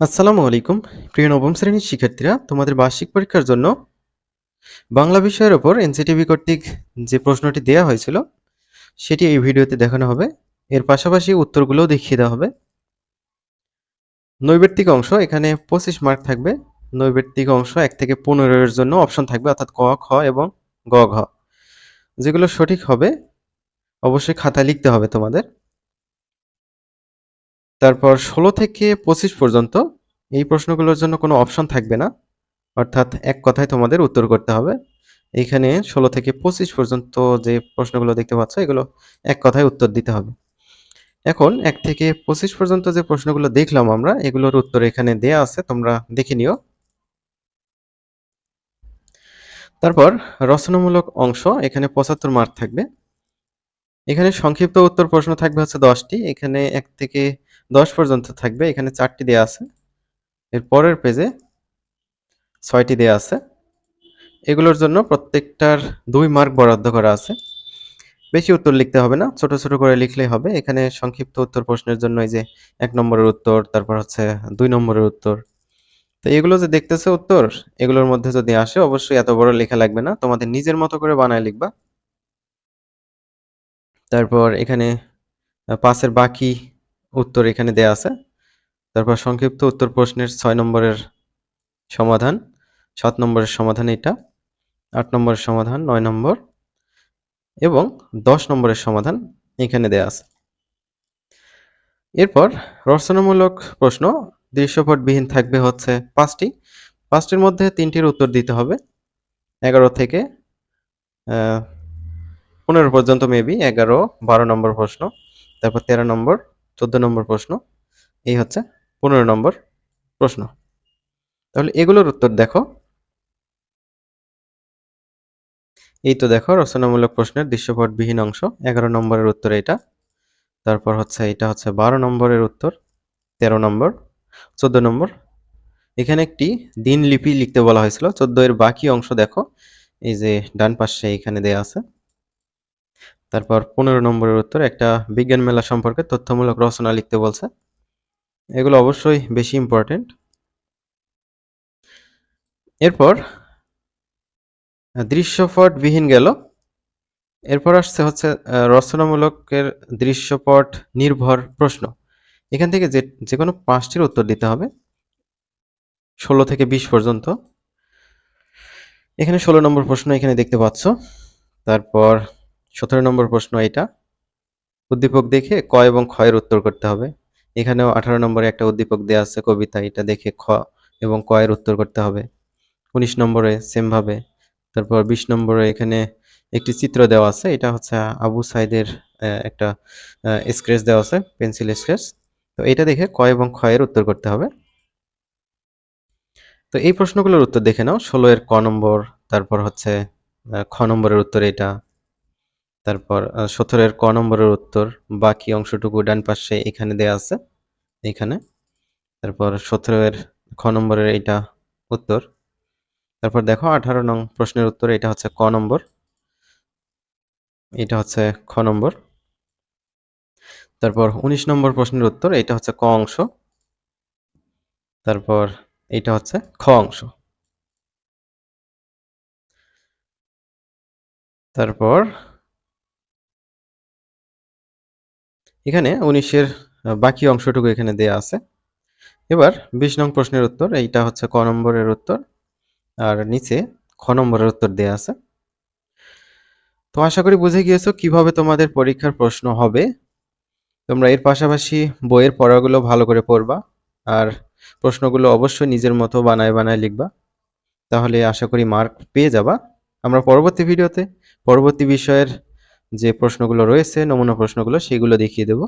আসসালামু আলাইকুম। প্রিয় নবম শ্রেণির শিক্ষার্থীরা, তোমাদের বার্ষিক পরীক্ষার জন্য বাংলা বিষয়ের ওপর এনসিটিভি কর্তৃক যে প্রশ্নটি দেওয়া হয়েছিল, সেটি এই ভিডিওতে দেখানো হবে। এর পাশাপাশি উত্তরগুলোও দেখিয়ে দেওয়া হবে। নৈবেত্তিক অংশ, এখানে পঁচিশ মার্ক থাকবে। নৈবেত্তিক অংশ এক থেকে পনেরোর জন্য অপশন থাকবে, অর্থাৎ ক, খ এবং গ, ঘ। যেগুলো সঠিক হবে, অবশ্যই খাতা লিখতে হবে তোমাদের। তারপর ষোলো থেকে পঁচিশ পর্যন্ত এই প্রশ্নগুলোর জন্য কোনো অপশন থাকবে না। অর্থাৎ এক কথায় তোমাদের উত্তর করতে হবে। এইখানে ষোলো থেকে পঁচিশ পর্যন্ত যে প্রশ্নগুলো দেখতে পাচ্ছ, এগুলো এক কথায় উত্তর দিতে হবে। এখন এক থেকে পঁচিশ পর্যন্ত যে প্রশ্নগুলো দেখলাম আমরা, এগুলোর উত্তর এখানে দেয়া আছে, তোমরা দেখে নিও। তারপর রচনামূলক অংশ, এখানে পঁচাত্তর মার্ক থাকবে। এখানে সংক্ষিপ্ত উত্তর প্রশ্ন থাকবে হচ্ছে দশটি। এখানে এক থেকে দশ পর্যন্ত থাকবে। এখানে চারটি দেয়া আছে। এর পরের পেজে ছয়টি দেয়া আছে। এগুলোর জন্য প্রত্যেকটার দুই মার্ক বরাদ্দ করা আছে। বেশি উত্তর লিখতে হবে না, ছোট ছোট করে লিখলেই হবে। এখানে সংক্ষিপ্ত উত্তর প্রশ্নের জন্য এই যে এক নম্বরের উত্তর, তারপর হচ্ছে দুই নম্বরের উত্তর। তো এগুলো যে দেখতেছে উত্তর, এগুলোর মধ্যে যদি আসে, অবশ্যই এত বড় লেখা লাগবে না। তোমাদের নিজের মতো করে বানায় লিখবা। তারপর এখানে পাঁচের বাকি উত্তর এখানে দেয়া আছে। তারপর সংক্ষিপ্ত উত্তর প্রশ্নের ছয় নম্বরের সমাধান, সাত নম্বরের সমাধান এটা, আট নম্বরের সমাধান, নয় নম্বর, এবং দশ নম্বরের সমাধান এখানে দেয়া আছে। এরপর রচনামূলক প্রশ্ন, দৃশ্যপটবিহীন থাকবে হচ্ছে পাঁচটি। পাঁচটির মধ্যে তিনটির উত্তর দিতে হবে। এগারো থেকে পনেরো পর্যন্ত মেবি এগারো, বারো নম্বর প্রশ্ন, তারপর তেরো নম্বর, চোদ্দ নম্বর প্রশ্ন, এই হচ্ছে পনেরো নম্বর প্রশ্ন। তাহলে এগুলোর উত্তর দেখো। এই তো দেখো, রচনামূলক প্রশ্নের দৃশ্যপটবিহীন অংশ, এগারো নম্বরের উত্তর এটা তারপর হচ্ছে এটা হচ্ছে বারো নম্বরের উত্তর, তেরো নম্বর, চোদ্দ নম্বর। এখানে একটি দিন লিপি লিখতে বলা হয়েছিল চোদ্দ এর বাকি অংশ দেখো, এই যে ডান পাশে এখানে দেয়া আছে। তারপর পনেরো নম্বরের উত্তর, একটা বিজ্ঞান মেলা সম্পর্কে তথ্যমূলক রচনা লিখতে বলছে। এগুলো অবশ্যই বেশি ইম্পর্টেন্ট এরপর দৃশ্যপট বিহীন গেল। এরপর আসছে হচ্ছে রচনামূলকের দৃশ্যপট নির্ভর প্রশ্ন। এখান থেকে যে যে কোনো পাঁচটির উত্তর দিতে হবে। ষোলো থেকে বিশ পর্যন্ত। এখানে ষোলো নম্বর প্রশ্ন এখানে দেখতে পাচ্ছ। তারপর সতেরো নম্বর প্রশ্ন এটা। উদ্দীপক দেখে ক এবং ক্ষয়ের উত্তর করতে হবে। এখানেও আঠারো নম্বরে একটা উদ্দীপক দেওয়া আছে কবিতা, এটা দেখে খ এবং কয়ের উত্তর করতে হবে। উনিশ নম্বরে সেমভাবে। তারপর বিশ নম্বরে এখানে একটি চিত্র দেওয়া আছে, এটা হচ্ছে আবু সাইদের একটা স্ক্রেচ দেওয়া আছে পেন্সিল স্ক্রেচ তো এটা দেখে ক এবং ক্ষয়ের উত্তর করতে হবে। তো এই প্রশ্নগুলোর উত্তর দেখে নাও। ষোলো এর ক নম্বর, তারপর হচ্ছে খ নম্বরের উত্তর এটা। তারপর সতেরোর ক নম্বরের উত্তর, বাকি অংশটুকু ডান পাশে এখানে দেয়া আছে, এখানে। তারপর সতেরো এর খ নম্বরের এটা উত্তর। তারপর দেখো, আঠারো নং প্রশ্নের উত্তর, এটা হচ্ছে ক নম্বর। এটা হচ্ছে খ নম্বর। তারপর, উনিশ নম্বর প্রশ্নের উত্তর, এটা হচ্ছে ক অংশ। তারপর, এটা হচ্ছে খ অংশ। তারপর এখানে উনিশের বাকি অংশটুকু এখানে দেয়া আছে। এবার বিশ নং প্রশ্নের উত্তর, এইটা হচ্ছে ক নম্বরের উত্তর, আর নিচে খ নম্বরের উত্তর দেয়া আছে। তো আশা করি বুঝে গিয়েছো কীভাবে তোমাদের পরীক্ষার প্রশ্ন হবে। তোমরা এর পাশাপাশি বইয়ের পড়াগুলো ভালো করে পড়বা, আর প্রশ্নগুলো অবশ্যই নিজের মতো বানায় বানায় লিখবা। তাহলে আশা করি মার্ক পেয়ে যাবা। আমরা পরবর্তী ভিডিওতে পরবর্তী বিষয়ের যে প্রশ্নগুলো রয়েছে নমুনা প্রশ্নগুলো সেগুলো দেখিয়ে দেব।